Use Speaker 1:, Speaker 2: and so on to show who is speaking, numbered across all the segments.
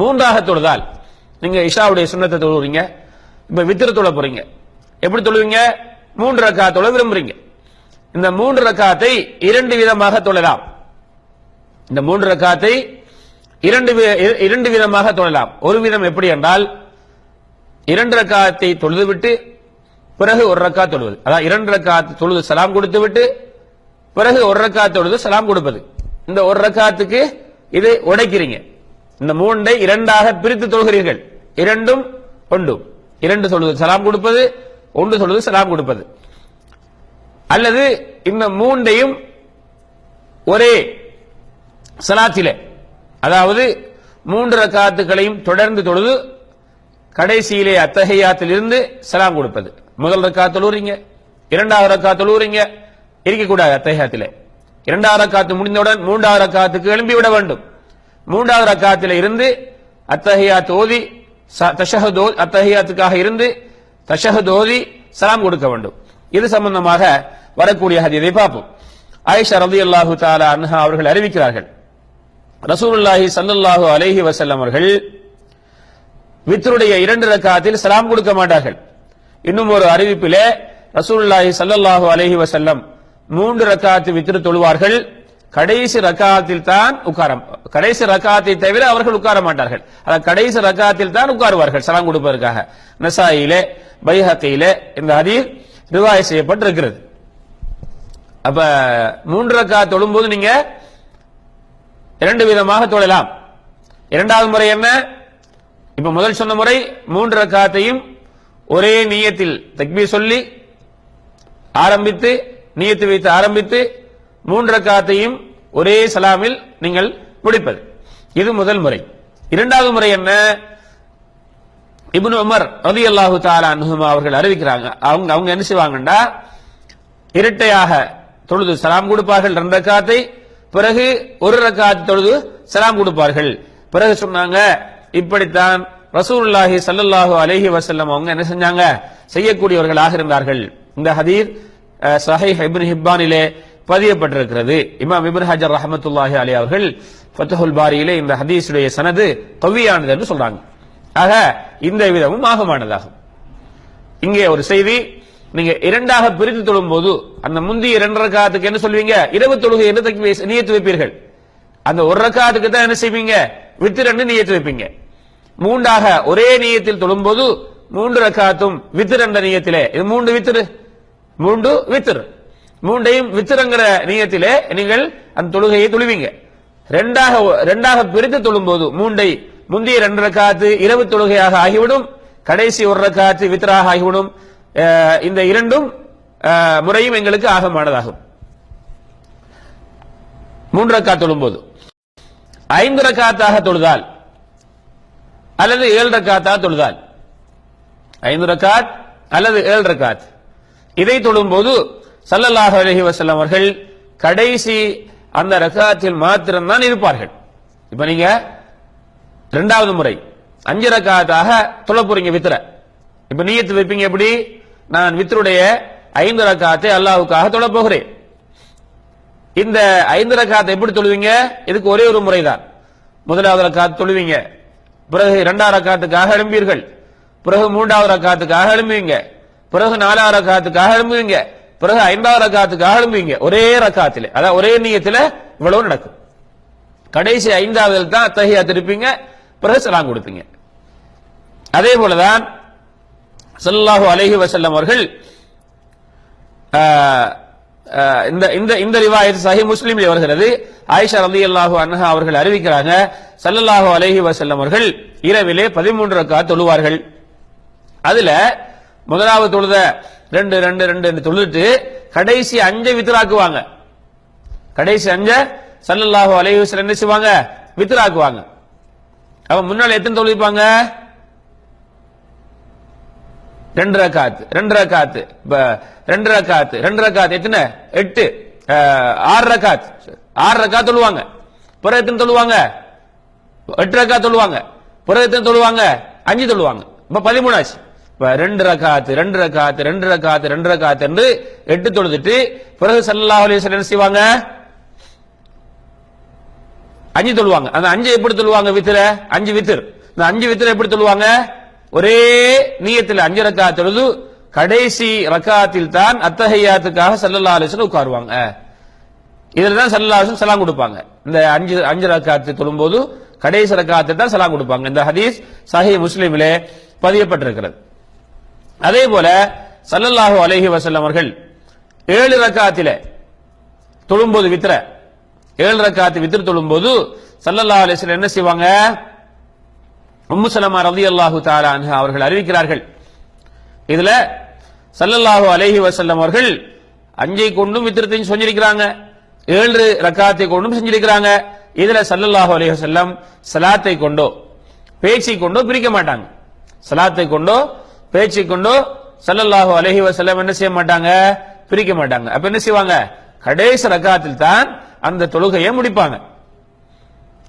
Speaker 1: மூன்றாக தொழுதால் நீங்க இஷாவுடைய சுண்ணத்தை தொழுவீங்க இப்ப வித்திர தொழ போறீங்க. எப்படி தொழுவீங்க? மூன்று ரக்கா தொழ விரும்புறீங்க. இந்த மூன்று ரக்காத்தை இரண்டு விதமாக தொழலாம். இந்த மூன்று ரக்காத்தை இரண்டு இரண்டு விதமாக தொழலாம். ஒரு விதம் எப்படி என்றால் இரண்டு ரக்காத்தை தொழுதுவிட்டு பிறகு ஒரு ரக்கா தொழுவது. அதாவது இரண்டு ரக்காத்து தொழுது சலாம் கொடுத்து விட்டு பிறகு ஒரு ரக்கா தொழுது சலாம் கொடுப்பது. இந்த ஒரு ரக்காத்துக்கு இதை உடைக்கிறீங்க. இந்த மூன்றை இரண்டாக பிரித்து தொழுகிறீர்கள். இரண்டும் ஒன்று இரண்டு சொல்வது சலாம் கொடுப்பது ஒன்று சொல்வது சலாம் கொடுப்பது. அல்லது இந்த மூன்றையும் ஒரே சலாத்திலே அதாவது மூன்று ரக்காத்துக்களையும் தொடர்ந்து தொழுது கடைசியிலே அத்தகையாத்தில் இருந்து சலாம் கொடுப்பது. முதல் ரக்கா தொழுறீங்க இரண்டாவது ரக்கா தொழுறீங்க இருக்கக்கூடாது அத்தகையாத்திலே. இரண்டாவது ரக்காத்து முடிந்தவுடன் மூன்றாவது ரக்காத்துக்கு எழும்பி விட வேண்டும். மூன்றாவது ரக்காத்தில் இருந்து அத்தகையாத் தோதி ச- தஷஹுத் அத்தஹியாத்துக்காக இருந்து தஷஹதோதி சலாம் கொடுக்க வேண்டும். இது சம்பந்தமாக வரக்கூடிய இதை பார்ப்போம். ஆயிஷா ரலியல்லாஹு தாலா அன்ஹா அவர்கள் அறிவிக்கிறார்கள். ரசூலுல்லாஹி சல்லுல்லாஹு அலேஹி வசல்லம் அவர்கள் வித்தருடைய இரண்டு ரக்காத்தில் சலாம் கொடுக்க மாட்டார்கள். இன்னும் ஒரு அறிவிப்பிலே ரசூலுல்லாஹி சல்லல்லாஹு அலேஹி வசல்லம் மூன்று ரக்காத்து வித்திரு தொழுவார்கள். கடைசி ரக்காத்தில் தான் உட்காரம். கடைசி ரக்காத்தை தவிர அவர்கள் உட்கார மாட்டார்கள். அதாவது கடைசி ரக்காத்தில் தான் உட்காருவார்கள் சலாம் கொடுப்பதற்காக. நசாயிலே பைஹத்தியிலே இந்த ஹதீர் ரிவாய் செய்யப்பட்டிருக்கிறது. அப்ப மூன்று ரக்கா தொழும்போது நீங்க இரண்டு விதமாக தொழலாம். இரண்டாவது முறை என்ன? இப்ப முதல் சொன்ன முறை மூன்று ரக்காத்தையும் ஒரே நீயத்தில் தக்பீர் சொல்லி ஆரம்பித்து நீயத்து வைத்து ஆரம்பித்து மூன்று காத்தையும் ஒரே சலாமில் நீங்கள் முடிப்பது. இது முதல் முறை. இரண்டாவது முறை என்ன? இப்னு உமர் ரலியல்லாஹு தாலா அனுகுமா அவர்கள் அறிவிக்கிறாங்க. அவங்க அவங்க என்ன செய்வாங்கன்னா இரட்டையாக தொழுது சலாம் கொடுப்பார்கள் ரெண்டு ரக்காத்தை பிறகு ஒரு ரக்காத்து தொழுது சலாம் கொடுப்பார்கள். பிறகு சொன்னாங்க இப்படித்தான் ரசூல்லாஹி சல்லாஹு அலைஹி வசல்லம் அவங்க என்ன செஞ்சாங்க? செய்யக்கூடியவர்களாக இருந்தார்கள். இந்த ஹதீர் அஹ், சஹீஹ் ஹிப்பானிலே பதியப்பட்டிருக்கிறது. இமாம் இப்னு ஹஜர் ரஹமத்துல்லாஹி அலி அவர்கள் ஃபத்ஹுல் பாரியிலே இந்த ஹதீஸுடைய சனது கவியானது என்று சொல்றாங்க. ஆக இந்த விதமும் ஆகமானதாகும். இங்கே ஒரு செய்தி நீங்க இரண்டாக பிரித்து தொழும்போது அந்த முந்தைய இரண்டு ரக்காத்துக்கு என்ன சொல்வீங்க? இரவு தொழுகை என்று நியத்து வைப்பீர்கள். அந்த ஒரு ரக்காத்துக்கு தான் என்ன செய்வீங்க? வித்து ரெண்டு நியத்து வைப்பீங்க. மூன்றாக ஒரே நீயத்தில் தொழும்போது மூன்று ரக்காத்தும் வித்து ரெண்ட இது மூன்று வித்திரு. மூன்று வித்திரு. மூன்றையும் வித்திரங்கிற நியத்திலே நீங்கள் அந்த தொழுகையை தொழுவீங்க. ரெண்டாக ரெண்டாக பிரித்து தொழும்போது மூன்றை முந்தைய ரெண்டு ரக்காத்து இரவு தொழுகையாக ஆகிவிடும் கடைசி ஒரு ரக்காத்து வித்திராக ஆகிவிடும். இந்த இரண்டும் முறையும் எங்களுக்கு ஆகமானதாகும். மூன்று ரக்காத் தொழும்போது. ஐந்து ரக்காத்தாக தொழுதால் அல்லது ஏழு ரக்காத்தாக தொழுதால் ஐந்து ரக்காத் அல்லது ஏழு ரக்காத். இதை தொழும்போது சல்லல்லாஹ் அலஹி வசல்லம் அவர்கள் கடைசி அந்த ரக்காத்தில் மாத்திரம்தான் இருப்பார்கள். இப்ப நீங்க இரண்டாவது முறை அஞ்சு ரக்காத்தாக தொழ போறீங்க வித்ர. இப்ப நீயத்து வைப்பீங்க எப்படி? நான் வித்ருடைய ஐந்து ரக்காத்தை அல்லாஹ்வுக்காக தொழப் போகிறேன். இந்த ஐந்து ரக்காத்தை எப்படி தொழுவீங்க? இதுக்கு ஒரே ஒரு முறை தான் முதலாவது ரக்காத்து தொழுவீங்க. பிறகு இரண்டாவது ரக்காத்துக்காக எழும்பீர்கள். பிறகு மூன்றாவது ரக்காத்துக்காக எழும்புவீங்க. பிறகு நாலாவது ரக்காத்துக்காக எழும்புவீங்க. பிறகு ஐந்தாவது ரக்காத்துக்காக எழும்புவீங்க ஒரே ரக்காத்திலே. அதாவது ஒரே நீயத்தில் இவ்வளவு நடக்கும். கடைசி ஐந்தாவது தான் தஹியா திருப்பீங்க. பிறகு சலாம் கொடுப்பீங்க. அதே போலதான் சல்லாஹு அலஹி வசல்லம் அவர்கள் ஆஹ், ஆஹ், இந்த இந்த இந்த ரிவாயத் சஹி முஸ்லிமில் வருகிறது. ஆயிஷா ரலியல்லாஹு அன்ஹா அவர்கள் அறிவிக்கிறாங்க ஸல்லல்லாஹு அலஹி வசல்லம் அவர்கள் இரவிலே பதிமூன்று ரக்கா தொழுவார்கள். அதுல முதலாவது தொழுத ரெண்டு ரெண்டு ரெண்டு என்று தொழுதுட்டு கடைசி அஞ்சை வித்ராக்குவாங்க. கடைசி அஞ்ச ஸல்லல்லாஹு அலைஹி என்ன செய்வாங்க? வித்ராக்குவாங்க. அப்ப முன்னால எத்தனை தொழுவிப்பாங்க ரெண்டரை காத்து ரெண்டரை காத்து ரெண்டரை காத்து ரெண்டரை காத்து எத்தனை? எட்டு. அஹ், ஆறு ஆறரை ஆறு சொல்லுவாங்க தொழுவாங்க. பிறகு எத்தனை சொல்லுவாங்க எட்டு ரக்காத் சொல்லுவாங்க பிறகு எத்தனை சொல்லுவாங்க அஞ்சு சொல்லுவாங்க இப்ப பதிமூணாச்சு. ரெண்டு ரகாத்து ரெண்டு ரக்காத்து ரெண்டு ரக்காத்து ரெண்டு ரகாத்து என்று எட்டு தொழுதுட்டு பிறகு சல்லா அலைஹி என்ன செய்வாங்க? அஞ்சு தொழுவாங்க. அந்த அஞ்சு எப்படி தொழுவாங்க வித்திர அஞ்சு வித்திர் இந்த அஞ்சு வித்திர எப்படி தொழுவாங்க? ஒரே நீயத்தில் அஞ்சு ரக்கா தொழுது கடைசி ரக்காத்தில் தான் அத்தகையாத்துக்காக சல்லல்லா அலிஸ்ல உட்காருவாங்க. இதுல தான் சல்லா அலிஸ்லம் சலாம் கொடுப்பாங்க. இந்த அஞ்சு அஞ்சு ரக்காத்து தொழும்போது கடைசி ரக்காத்தில் தான் சலாம் கொடுப்பாங்க. இந்த ஹதீஸ் சஹி முஸ்லீமிலே பதியப்பட்டிருக்கிறது. அதே போல சல்லல்லாஹு அலைஹி வசல்லம் அவர்கள் ஏழு ரக்காத்தில தொழும்போது வித்திர ஏழு ரக்காத்து வித்திர தொழும்போது சல்லல்லா அலிஸ்ல என்ன செய்வாங்க? உம்மு சலமா ரவி அல்லாஹு அன்ஹா அவர்கள் அறிவிக்கிறார்கள். இதுல சல்லல்லாஹு அலைஹி வசல்லம் அவர்கள் அஞ்சை கொண்டும் வித்திரத்தையும் செஞ்சிருக்கிறாங்க. ஏழு ரக்காத்தை கொண்டும் செஞ்சிருக்கிறாங்க. இதுல சல்லல்லாஹு அலஹி வசல்லம் சலாத்தை கொண்டோ பேச்சை கொண்டோ பிரிக்க மாட்டாங்க. சலாத்தை கொண்டோ பேச்சு கொண்டோ சல்லல்லாஹு அலஹி வஸல்லம் என்ன செய்ய மாட்டாங்க? பிரிக்க மாட்டாங்க. அப்ப என்ன செய்வாங்க? கடைசி ரக்காத்தில் தான் அந்த தொழுகையை முடிப்பாங்க.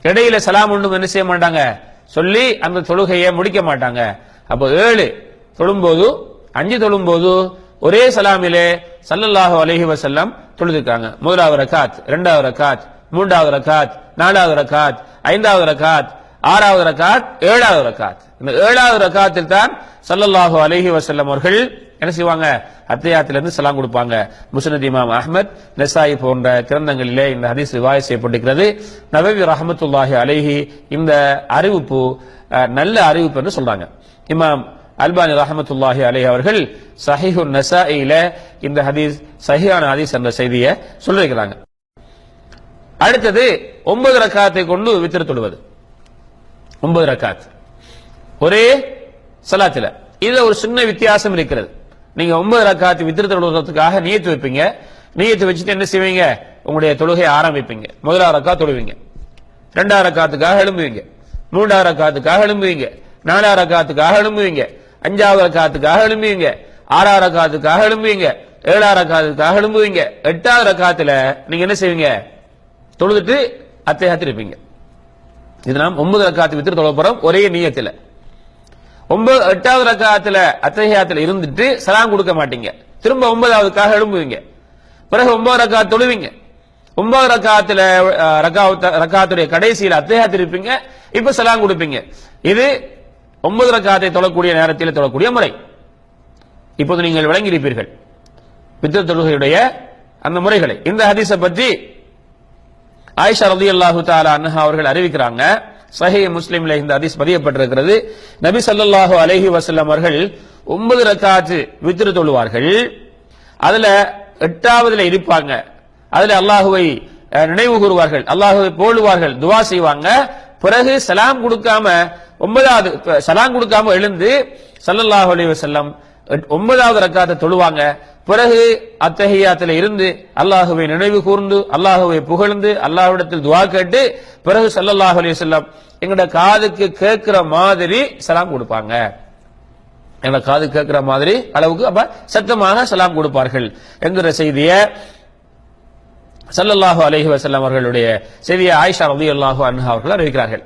Speaker 1: இடையில சலாம் ஒன்றும் என்ன செய்ய மாட்டாங்க? சொல்லி அந்த தொழுகையை முடிக்க மாட்டாங்க. அப்போ ஏழு தொழும்போது அஞ்சு தொழும்போது ஒரே சலாமிலே சல்லல்லாஹு அலஹி வசல்லம் தொழுதுக்காங்க. முதலாவது ரக்காத் இரண்டாவது ரக்காத் மூன்றாவது ரக்காத் நாலாவது ரக்காத் ஐந்தாவது ரக்காத் ஆறாவது ரக்காத் ஏழாவது ரக்காத். இந்த ஏழாவது ரக்காத்தில் தான் சல்லல்லாஹு அலஹி வசல்லம் அவர்கள் என்ன செய்வாங்க? அத்தியாயத்திலிருந்து சலாம் கொடுப்பாங்க. முசனத் இமாம் அஹ்மத் நெசாயி போன்ற கிரந்தங்களிலே இந்த ஹதீஸ் ரிவாய் செய்யப்பட்டிருக்கிறது. நபவி ரஹமத்துல்லாஹி அலைஹி இந்த அறிவிப்பு அஹ், நல்ல அறிவிப்பு என்று சொல்றாங்க. இமாம் அல்பானி ரஹமத்துல்லாஹி அலைஹி அவர்கள் சஹிஹு நசாயில இந்த ஹதீஸ் சஹியான ஹதீஸ் என்ற செய்தியை சொல்லியிருக்கிறாங்க. அடுத்தது ஒன்பது ரக்காத்தை கொண்டு வித்திர தொடுவது. ஒன்பது ரக்காத். ஒரே சலாத்துல. இதுல ஒரு சின்ன வித்தியாசம் இருக்கிறது. நீங்க ஒன்பது ரக்காத்து வித்திர தொழுகிறதுக்காக நீயத்து வைப்பீங்க. நீயத்து வச்சுட்டு என்ன செய்வீங்க? உங்களுடைய தொழுகையை ஆரம்பிப்பீங்க. முதலாவது ரக்கா தொழுவீங்க. ரெண்டாவது ரக்காத்துக்காக எழும்புவீங்க. மூன்றாவது ரக்காத்துக்காக எழும்புவீங்க. நாலாவது ரக்காத்துக்காக எழும்புவீங்க. அஞ்சாவது ரக்காத்துக்காக எழும்புவீங்க. ஆறாவது ரக்காத்துக்காக எழும்புவீங்க. ஏழாவது ரக்காத்துக்காக எழும்புவீங்க. எட்டாவது ரக்காத்துல நீங்க என்ன செய்வீங்க? தொழுதுட்டு அத்தையாத்து இருப்பீங்க இது நாம் ஒன்பது ரக்காத்து வித்திர தொழ போறோம். ஒரே நீயத்தில். ஒன்பது எட்டாவது ரக்காத்துல அத்தகையாத்துல இருந்துட்டு சலாம் கொடுக்க மாட்டீங்க. திரும்ப ஒன்பதாவதுக்காக எழும்புவீங்க. பிறகு ஒன்பது ரக்காத் தொழுவீங்க. ஒன்பது ரக்காத்துல ரக்காத்துடைய கடைசியில் அத்தையாத்து இருப்பீங்க. இப்ப சலாம் கொடுப்பீங்க. இது ஒன்பது ரக்காத்தை தொழக்கூடிய நேரத்தில் தொழக்கூடிய முறை. இப்போது நீங்கள் விளங்கியிருப்பீர்கள். வித்திர தொழுகையுடைய அந்த முறைகளை. இந்த ஹதீஸை பற்றி ஆயிஷா ரதி அல்லாஹு தாலா அன்ஹா அவர்கள் அறிவிக்கிறாங்க. சஹி முஸ்லீம்ல இந்த அதிஸ் பதியப்பட்டிருக்கிறது. நபி சல்லாஹு அலஹி வசல்லம் அவர்கள் ஒன்பது ரக்காத்து வித்திரு தொழுவார்கள். அதுல எட்டாவதுல இருப்பாங்க. அதுல அல்லாஹுவை அஹ், நினைவு கூறுவார்கள். அல்லாஹுவை போடுவார்கள் துவா செய்வாங்க. பிறகு சலாம் கொடுக்காம ஒன்பதாவது சலாம் கொடுக்காம எழுந்து சல்லல்லாஹு அலி வசல்லம் எட்- ஒன்பதாவது ரக்காத்தை தொழுவாங்க. பிறகு அத்தஹியாத்துல இருந்து அல்லாஹுவை நினைவு கூர்ந்து அல்லாஹுவை புகழ்ந்து அல்லாஹ்விடத்தில் துவா கேட்டு பிறகு ஸல்லல்லாஹு அலி செல்லம் எங்களோட காதுக்கு கேட்கிற மாதிரி சலாம் கொடுப்பாங்க. எங்கட காது கேட்கிற மாதிரி அளவுக்கு அப்ப சத்தமாக சலாம் கொடுப்பார்கள் என்கிற செய்தியை சல்லல்லாஹு அலஹி வசல்லம் அவர்களுடைய செய்தியை ஆயிஷா ரலியல்லாஹு அன்ஹா அவர்கள் அறிவிக்கிறார்கள்.